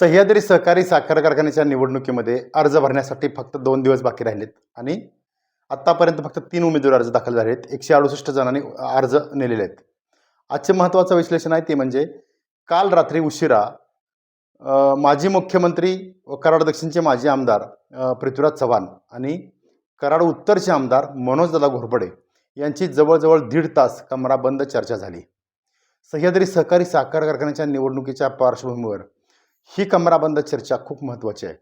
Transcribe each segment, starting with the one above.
सह्याद्री सहकारी साखर कारखान्याच्या निवडणुकीमध्ये अर्ज भरण्यासाठी फक्त दोन दिवस बाकी राहिलेत आणि आत्तापर्यंत फक्त तीन उमेदवार अर्ज दाखल झाले आहेत एकशे अडुसष्ट जणांनी अर्ज नेलेले आहेत. आजचे महत्त्वाचं विश्लेषण आहे ते म्हणजे काल रात्री उशिरा माजी मुख्यमंत्री व कराड दक्षिणचे माजी आमदार पृथ्वीराज चव्हाण आणि कराड उत्तरचे आमदार मनोजदादा घोरपडे यांची जवळजवळ दीड तास कमराबंद चर्चा झाली. सह्याद्री सहकारी साखर कारखान्याच्या निवडणुकीच्या पार्श्वभूमीवर ही कमराबंद चर्चा खूप महत्त्वाची आहे.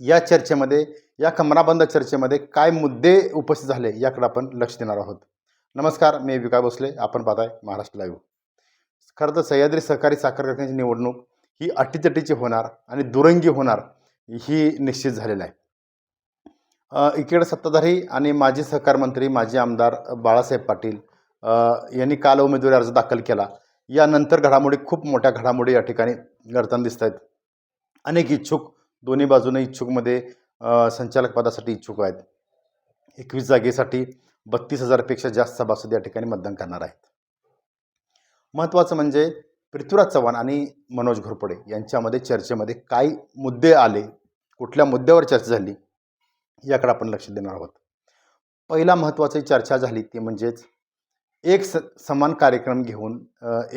या चर्चेमध्ये या कमराबंद चर्चेमध्ये काय मुद्दे उपस्थित झाले याकडे आपण लक्ष देणार आहोत. नमस्कार मी विकास भोसले. आपण पाहताय महाराष्ट्र लाईव्ह. खरं तर सह्याद्री सहकारी साखर कारखान्याची निवडणूक ही अटीतटीची होणार आणि दुरंगी होणार ही निश्चित झालेलं आहे. इकडे सत्ताधारी आणि माजी सहकार मंत्री माजी आमदार बाळासाहेब पाटील यांनी काल उमेदवारी अर्ज दाखल केला. यानंतर घडामोडी खूप मोठ्या घडामोडी या ठिकाणी घडताना दिसत आहेत. अनेक इच्छुक दोन्ही बाजूने इच्छुकमध्ये संचालक पदासाठी इच्छुक आहेत. एकवीस जागेसाठी बत्तीस हजारपेक्षा जास्त सभासद या ठिकाणी मतदान करणार आहेत. महत्त्वाचं म्हणजे पृथ्वीराज चव्हाण आणि मनोज घोरपडे यांच्यामध्ये चर्चेमध्ये काय मुद्दे आले कुठल्या मुद्द्यावर चर्चा झाली याकडे आपण लक्ष देणार आहोत. पहिला महत्त्वाची चर्चा झाली ती म्हणजेच एक स समान कार्यक्रम घेऊन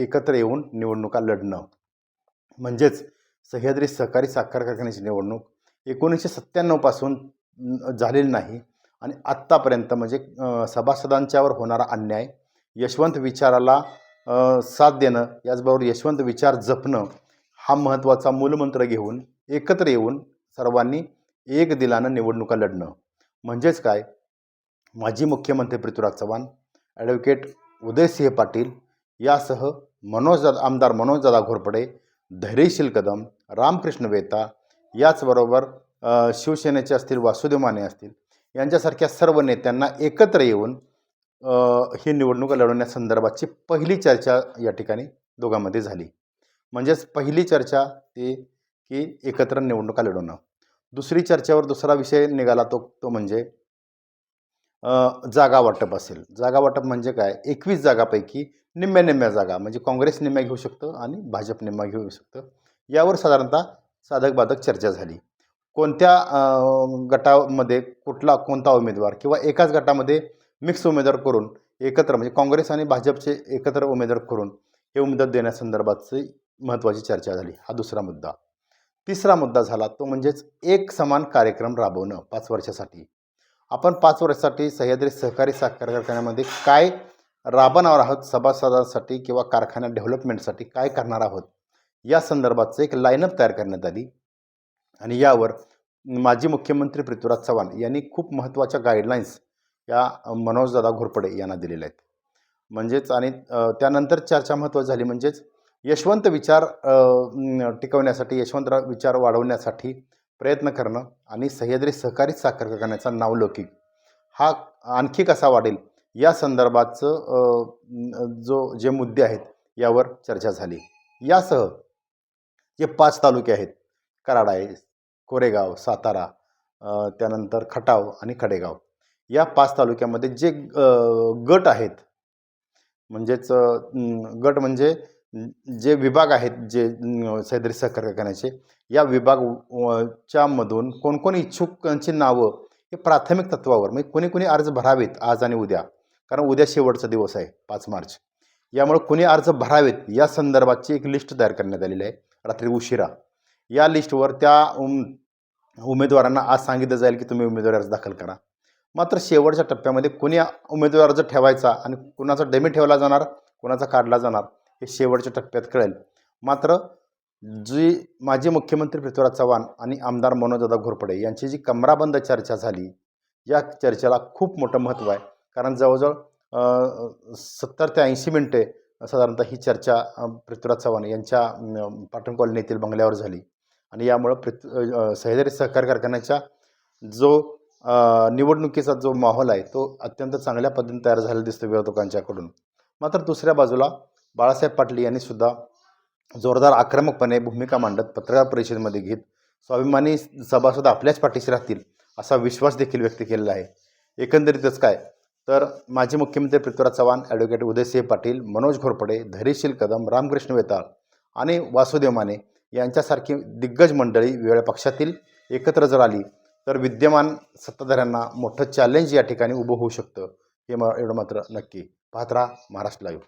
एकत्र येऊन निवडणुका लढणं. म्हणजेच सह्याद्री सहकारी साखर कारखान्याची निवडणूक एकोणीसशे सत्त्याण्णवपासून झालेली नाही आणि आत्तापर्यंत म्हणजे सभासदांच्यावर होणारा अन्याय यशवंत विचाराला साथ देणं याचबरोबर यशवंत विचार जपणं हा महत्त्वाचा मूलमंत्र घेऊन एकत्र येऊन सर्वांनी एक दिलानं निवडणुका लढणं. म्हणजेच काय? माजी मुख्यमंत्री पृथ्वीराज चव्हाण ॲडव्होकेट उदयसिंह पाटील यासह मनोज आमदार मनोजदादा घोरपडे धैर्यशील कदम रामकृष्ण वेता याचबरोबर शिवसेनेचे असतील वासुदेव माने असतील यांच्यासारख्या सर्व नेत्यांना एकत्र येऊन ही निवडणुका लढवण्यासंदर्भातची पहिली चर्चा या ठिकाणी दोघांमध्ये झाली. म्हणजेच पहिली चर्चा ती की एकत्र निवडणुका लढवणं. दुसरी चर्चेवर दुसरा विषय निघाला तो तो म्हणजे जागा वाटप असेल. जागा वाटप म्हणजे काय? एकवीस जागापैकी निम्म्या निम्म्या जागा म्हणजे काँग्रेस निम्म्या घेऊ शकतं आणि भाजप निम्म्या घेऊ शकतं. यावर साधारणतः साधक बाधक चर्चा झाली. कोणत्या गटामध्ये कुठला कोणता उमेदवार किंवा एकाच गटामध्ये मिक्स उमेदवार करून एकत्र म्हणजे काँग्रेस आणि भाजपचे एकत्र उमेदवार करून हे उमेदवार देण्यासंदर्भातची महत्त्वाची चर्चा झाली. हा दुसरा मुद्दा. तिसरा मुद्दा झाला तो म्हणजेच एक समान कार्यक्रम राबवणं पाच वर्षासाठी. आपण पाच वर्षासाठी सह्याद्री सहकारी साखर कारखान्यामध्ये काय राबवणार आहोत? सभासदांसाठी किंवा कारखाना डेव्हलपमेंटसाठी काय करणार आहोत? या संदर्भाचं एक लाईनअप तयार करण्यात आली. आणि यावर माजी मुख्यमंत्री पृथ्वीराज चव्हाण यांनी खूप महत्त्वाच्या गाईडलाईन्स या मनोजदादा घोरपडे यांना दिलेल्या आहेत. म्हणजेच आणि त्यानंतर चर्चा महत्त्वाची झाली म्हणजेच यशवंत विचार टिकवण्यासाठी यशवंतराव विचार वाढवण्यासाठी प्रयत्न करणं आणि सह्याद्री सहकारी साखर कारखान्याचा नावलौकिक हा आणखी कसा वाढेल? या संदर्भातचं जो जे मुद्दे आहेत यावर चर्चा झाली. यासह जे पाच तालुके आहेत कराड आहे कोरेगाव सातारा त्यानंतर खटाव आणि खडेगाव. या पाच तालुक्यामध्ये जे गट आहेत म्हणजेच गट म्हणजे जे विभाग आहेत जे सह्याद्री सहकार कारखान्याचे या विभाग व- च्या मधून कोणकोण इच्छुकांची नावं हे प्राथमिक तत्वावर म्हणजे कोणी कोणी अर्ज भरावेत आज आणि उद्या कारण उद्या शेवटचा दिवस आहे पाच मार्च. यामुळे कोणी अर्ज भरावेत या संदर्भाची एक लिस्ट तयार करण्यात आलेली आहे रात्री उशिरा. या लिस्टवर त्या उम उमेदवारांना आज सांगितलं जाईल की तुम्ही उमेदवारी अर्ज दाखल करा. मात्र शेवटच्या टप्प्यामध्ये कोणी उमेदवार अर्ज ठेवायचा आणि कुणाचा डेमी ठेवला जाणार कुणाचा काढला जाणार हे शेवटच्या टप्प्यात कळेल. मात्र जी माजी मुख्यमंत्री पृथ्वीराज चव्हाण आणि आमदार मनोजदादा घोरपडे यांची जी कमराबंद चर्चा झाली या चर्चेला खूप मोठं महत्त्व आहे. कारण जवळजवळ सत्तर ते ऐंशी मिनटे साधारणतः ही चर्चा पृथ्वीराज चव्हाण यांच्या पाटण कॉलनी येथील बंगल्यावर झाली. आणि यामुळं पृथ्वी सह्याद्री सहकार कारखान्याच्या जो निवडणुकीचा जो माहोल आहे तो अत्यंत चांगल्या पद्धतीने तयार झालेला दिसतो विरोधकांच्याकडून. मात्र दुसऱ्या बाजूला बाळासाहेब पाटील यांनी सुद्धा जोरदार आक्रमकपणे भूमिका मांडत पत्रकार परिषदेमध्ये घेत स्वाभिमानी सभासद आपल्याच पाठीशी राहतील असा विश्वास देखील व्यक्त केलेला आहे. एकंदरीतच काय? तर माजी मुख्यमंत्री पृथ्वीराज चव्हाण ॲडव्होकेट उदयसिंह पाटील मनोज घोरपडे धैर्यशील कदम रामकृष्ण वेताळ आणि वासुदेव माने यांच्यासारखी दिग्गज मंडळी वेगळ्या पक्षातील एकत्र जर आली तर विद्यमान सत्ताधाऱ्यांना मोठं चॅलेंज या ठिकाणी उभं होऊ शकतं. हे म एवढं मात्र नक्की. पाहत राहा महाराष्ट्र लाईव्ह